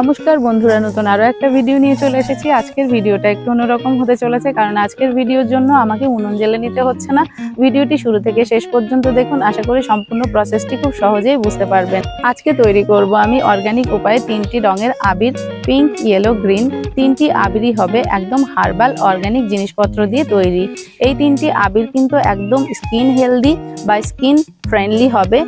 নমস্কার বন্ধুরা, নতুন আরও একটা ভিডিও নিয়ে চলে এসেছি। আজকের ভিডিওটা একটু অন্যরকম হতে চলেছে, কারণ আজকের ভিডিওর জন্য আমাকে উনুন জেলে নিতে হচ্ছে না। ভিডিওটি শুরু থেকে শেষ পর্যন্ত দেখুন, আশা করি সম্পূর্ণ প্রসেসটি খুব সহজেই বুঝতে পারবেন। আজকে তৈরি করব আমি অর্গানিক উপায়ে তিনটি রঙের আবির পিঙ্ক ইয়েলো গ্রিন তিনটি আবিরই হবে একদম হার্বাল অর্গানিক জিনিসপত্র দিয়ে তৈরি। এই তিনটি আবির কিন্তু একদম স্কিন হেলদি বা স্কিন ফ্রেন্ডলি হবে।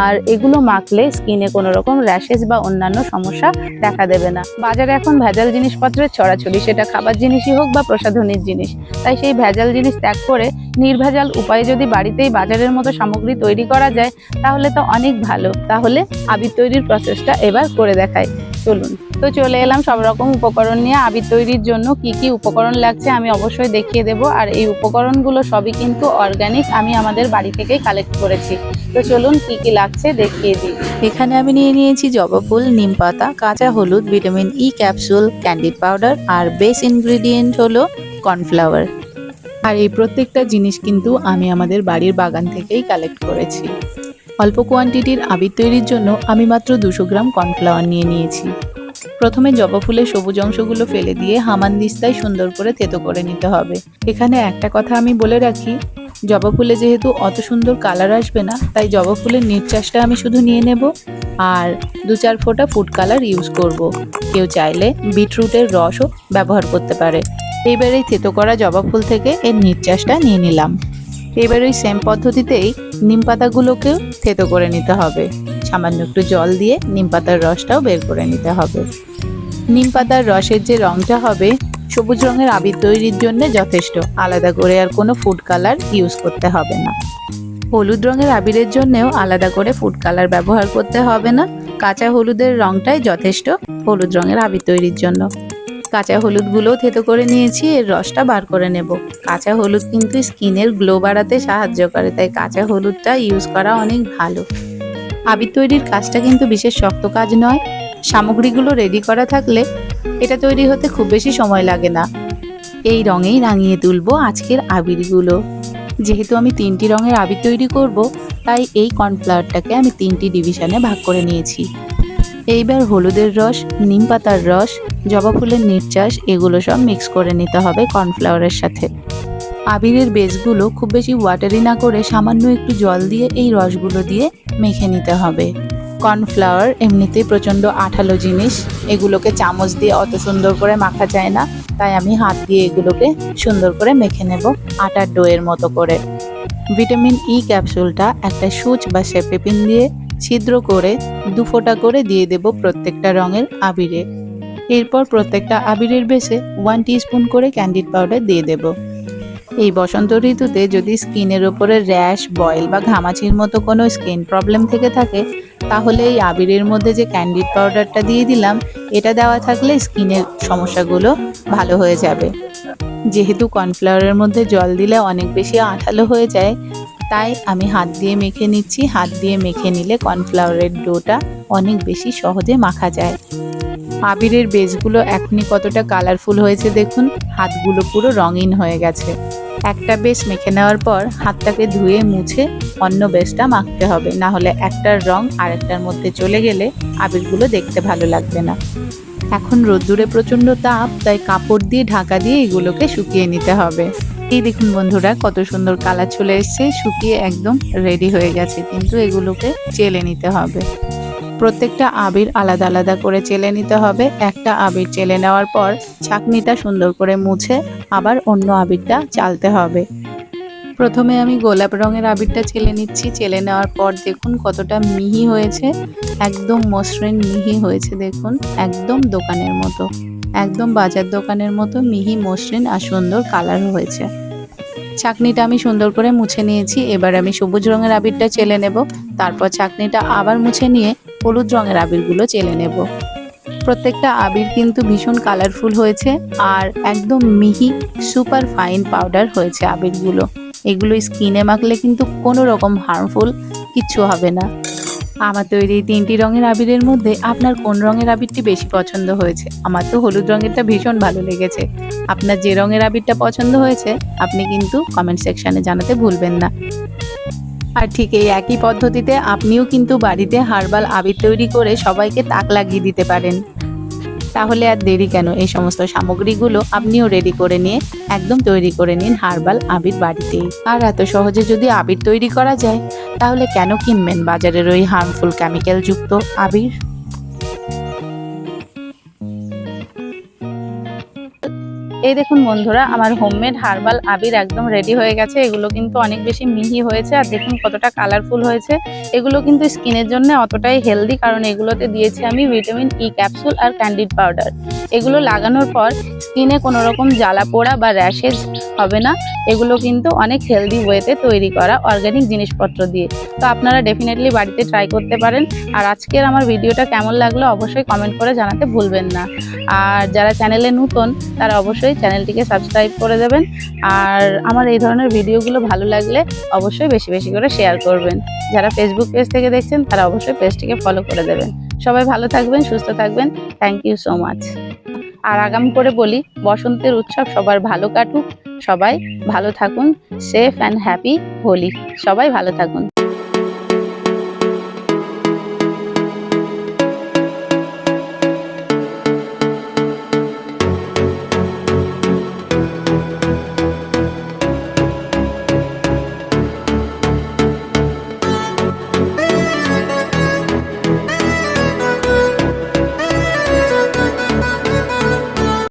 আর এগুলো মাখলে স্কিনে কোনো রকম র্যাশেস বা অন্যান্য সমস্যা দেখা দেবে না। বাজারে এখন ভেজাল জিনিসপত্রের ছড়াছড়ি, সেটা খাবার জিনিসই হোক বা প্রসাধনীর জিনিস। তাই সেই ভেজাল জিনিস ত্যাগ করে নির্ভেজাল উপায়ে যদি বাড়িতেই বাজারের মতো সামগ্রী তৈরি করা যায়, তাহলে তো অনেক ভালো। তাহলে আবির তৈরির প্রসেসটা এবার করে দেখাই। চলুন। তো চলে এলাম সব রকম উপকরণ নিয়ে। আবির তৈরির জন্য কি কি উপকরণ লাগছে আমি অবশ্যই দেখিয়ে দেব। আর এই উপকরণগুলো সবই কিন্তু অর্গানিক আমি আমাদের বাড়ি থেকেই কালেক্ট করেছি। তো চলুন কি কি লাগছে দেখিয়ে দিই। এখানে আমি নিয়ে নিয়েছি জবা ফুল নিম পাতা কাঁচা হলুদ vitamin E capsule Candid powder আর বেস ইনগ্রেডিয়েন্ট হলো কর্নফ্লাওয়ার আর এই প্রত্যেকটা জিনিস কিন্তু আমি আমাদের বাড়ির বাগান থেকেই কালেক্ট করেছি। অল্প কোয়ান্টিটির আবির তৈরির জন্য আমি মাত্র দুশো গ্রাম কর্নফ্লাওয়ার নিয়ে নিয়েছি। প্রথমে জবা ফুলের সবুজ অংশগুলো ফেলে দিয়ে হামানদিস্তায় সুন্দর করে থেতো করে নিতে হবে। এখানে একটা কথা আমি বলে রাখি, জবা ফুলে যেহেতু অত সুন্দর কালার আসবে না, তাই জবা ফুলের নির্চাসটা আমি শুধু নিয়ে নেব। আর দু চার ফোঁটা ফুড কালার ইউজ করব। কেউ চাইলে বিটরুটের রসও ব্যবহার করতে পারে। এইবার এই থেতো করা জবা ফুল থেকে এর নির্চাসটা নিয়ে নিলাম। এবার ওই সেম পদ্ধতিতেই নিম পাতাগুলোকেও থেতো করে নিতে হবে। সামান্য একটু জল দিয়ে নিম পাতার রসটাও বের করে নিতে হবে। নিম পাতার রসের যে রঙটা হবে, সবুজ রঙের আবির তৈরির জন্য যথেষ্ট। আলাদা করে আর কোনো ফুড কালার ইউজ করতে হবে না। হলুদ রঙের আবিরের জন্যেও আলাদা করে ফুড কালার ব্যবহার করতে হবে না। কাঁচা হলুদের রঙটাই যথেষ্ট হলুদ রঙের আবির তৈরির জন্য। কাঁচা হলুদগুলোও থেতো করে নিয়েছি, এর রসটা বার করে নেব। কাঁচা হলুদ কিন্তু স্কিনের গ্লো বাড়াতে সাহায্য করে, তাই কাঁচা হলুদটা ইউজ করা অনেক ভালো। আবির তৈরির কাজটা কিন্তু বিশেষ শক্ত কাজ নয়। সামগ্রীগুলো রেডি করা থাকলে এটা তৈরি হতে খুব বেশি সময় লাগে না। এই রঙেই রাঙিয়ে তুলবো আজকের আবিরগুলো। যেহেতু আমি তিনটি রঙের আবির তৈরি করব, তাই এই কর্নফ্লাওয়ারটাকে আমি তিনটি ডিভিশনে ভাগ করে নিয়েছি। এইবার হলুদের রস, নিম পাতার রস, জবা ফুলের নির্চাস এগুলো সব মিক্স করে নিতে হবে কর্নফ্লাওয়ারের সাথে। আবিরের বেসগুলো খুব বেশি ওয়াটারি না করে সামান্য একটু জল দিয়ে এই রসগুলো দিয়ে মেখে নিতে হবে। কর্নফ্লাওয়ার এমনিতেই প্রচণ্ড আঠালো জিনিস, এগুলোকে চামচ দিয়ে অত সুন্দর করে মাখা যায় না, তাই আমি হাত দিয়ে এগুলোকে সুন্দর করে মেখে নেব আটার ডোয়ের মতো করে। ভিটামিন ই ক্যাপসুলটা একটা সুচ বা শেপে পিন দিয়ে ছিদ্র করে দু ফোঁটা করে দিয়ে দেব প্রত্যেকটা রঙের আবিরে। এরপর প্রত্যেকটা আবিরের বেসে ওয়ান স্পুন করে ক্যান্ডিড পাউডার দিয়ে দেব। এই বসন্ত ঋতুতে যদি স্কিনের ওপরে র্যাশ, বয়েল বা ঘামাচির মতো কোনো স্কিন প্রবলেম থেকে থাকে, তাহলে এই আবিরের মধ্যে যে ক্যান্ডিড পাউডারটা দিয়ে দিলাম, এটা দেওয়া থাকলে স্কিনের সমস্যাগুলো ভালো হয়ে যাবে। যেহেতু কর্নফ্লাওয়ারের মধ্যে জল দিলে অনেক বেশি আঠালো হয়ে যায় তাই আমি হাত দিয়ে মেখে নিচ্ছি। হাত দিয়ে মেখে নিলে কর্নফ্লাওয়ারের ডোটা অনেক বেশি সহজে মাখা যায়। আবিরের বেসগুলো এখনই কতটা কালারফুল হয়েছে দেখুন। হাতগুলো পুরো রঙিন হয়ে গেছে। একটা বেস মেখে নেওয়ার পর হাতটাকে ধুয়ে মুছে অন্য বেসটা মাখতে হবে। না হলে একটার রং আরেকটার মধ্যে চলে গেলে আবিরগুলো দেখতে ভালো লাগবে না। এখন রোদ্দুরে প্রচণ্ড তাপ, তাই কাপড় দিয়ে ঢাকা দিয়ে এগুলোকে শুকিয়ে নিতে হবে। এই দেখুন বন্ধুরা, কত সুন্দর কালার চলে এসছে, শুকিয়ে একদম রেডি হয়ে গেছে, কিন্তু এগুলোকে চেলে নিতে হবে। প্রত্যেকটা আবির আলাদা আলাদা করে চেলে নিতে হবে। একটা আবির চেলে নেওয়ার পর ছাকনিটা সুন্দর করে মুছে আবার অন্য আবিরটা চালতে হবে। প্রথমে আমি গোলাপ রঙের আবিরটা চেলে নিচ্ছি। চেলে নেওয়ার পর দেখুন কতটা মিহি হয়েছে। একদম মসৃণ মিহি হয়েছে দেখুন, একদম দোকানের মতো। একদম বাজার দোকানের মতো মিহি, মসৃণ আর সুন্দর কালার হয়েছে। ছাকনিটা আমি সুন্দর করে মুছে নিয়েছি। এবার আমি সবুজ রঙের আবিরটা চেলে নেব। তারপর ছাকনিটা আবার মুছে নিয়ে হলুদ রঙের আবিরগুলো চেলে নেব। প্রত্যেকটা আবির কিন্তু ভীষণ কালারফুল হয়েছে আর একদম মিহি, সুপার ফাইন পাউডার হয়েছে আবিরগুলো। এগুলো স্কিনে মাখলে কিন্তু কোনো রকম হার্মফুল কিচ্ছু হবে না। আমার তৈরি তিনটি রঙের আবিরের মধ্যে আপনার কোন রঙের আবিরটি বেশি পছন্দ হয়েছে? আমার তো হলুদ রঙেরটা ভীষণ ভালো লেগেছে। আপনার যে রঙের আবিরটা পছন্দ হয়েছে, আপনি কিন্তু কমেন্ট সেকশানে জানাতে ভুলবেন না। আর ঠিক এই একই পদ্ধতিতে আপনিও কিন্তু বাড়িতে হার্বাল আবির তৈরি করে সবাইকে তাক লাগিয়ে দিতে পারেন। তাহলে আর দেরি কেন? এই সমস্ত সামগ্রীগুলো আপনিও রেডি করে নিয়ে, একদম তৈরি করে নিন হার্বাল আবির বাড়িতেই আর এত সহজে যদি আবির তৈরি করা যায়, তাহলে কেন কিনবেন বাজারের ওই হার্মফুল কেমিক্যাল যুক্ত আবির? এই দেখুন বন্ধুরা, আমার হোমমেড হার্বাল আবির একদম রেডি হয়ে গেছে। এগুলো কিন্তু অনেক বেশি মিহি হয়েছে আর দেখুন কতটা কালারফুল হয়েছে। এগুলো কিন্তু স্কিনের জন্য অতটাই হেলদি কারণ এগুলোতে দিয়েছি আমি ভিটামিন ই ক্যাপসুল আর ক্যান্ডিড পাউডার এগুলো লাগানোর পর স্কিনে কোনো রকম জ্বালা পোড়া বা র্যাশেজ হবে না। এগুলো কিন্তু অনেক হেলদি ওয়েতে তৈরি করা অর্গ্যানিক জিনিসপত্র দিয়ে। তো আপনারা ডেফিনেটলি বাড়িতে ট্রাই করতে পারেন। আর আজকের আমার ভিডিওটা কেমন লাগল অবশ্যই কমেন্ট করে জানাতে ভুলবেন না। আর যারা চ্যানেলে নতুন, তারা অবশ্যই চ্যানেলটিকে সাবস্ক্রাইব করে দেবেন। আর আমার এই ধরনের ভিডিওগুলো ভালো লাগলে অবশ্যই বেশি বেশি করে শেয়ার করবেন। যারা ফেসবুক পেজ থেকে দেখছেন, তারা অবশ্যই পেজটিকে ফলো করে দেবেন। সবাই ভালো থাকবেন, সুস্থ থাকবেন। থ্যাংক ইউ সো মাচ আর আগাম করে বলি, বসন্তের উৎসব সবার ভালো কাটুক। সবাই ভালো থাকুন সেফ অ্যান্ড হ্যাপি হোলি। সবাই ভালো থাকুন।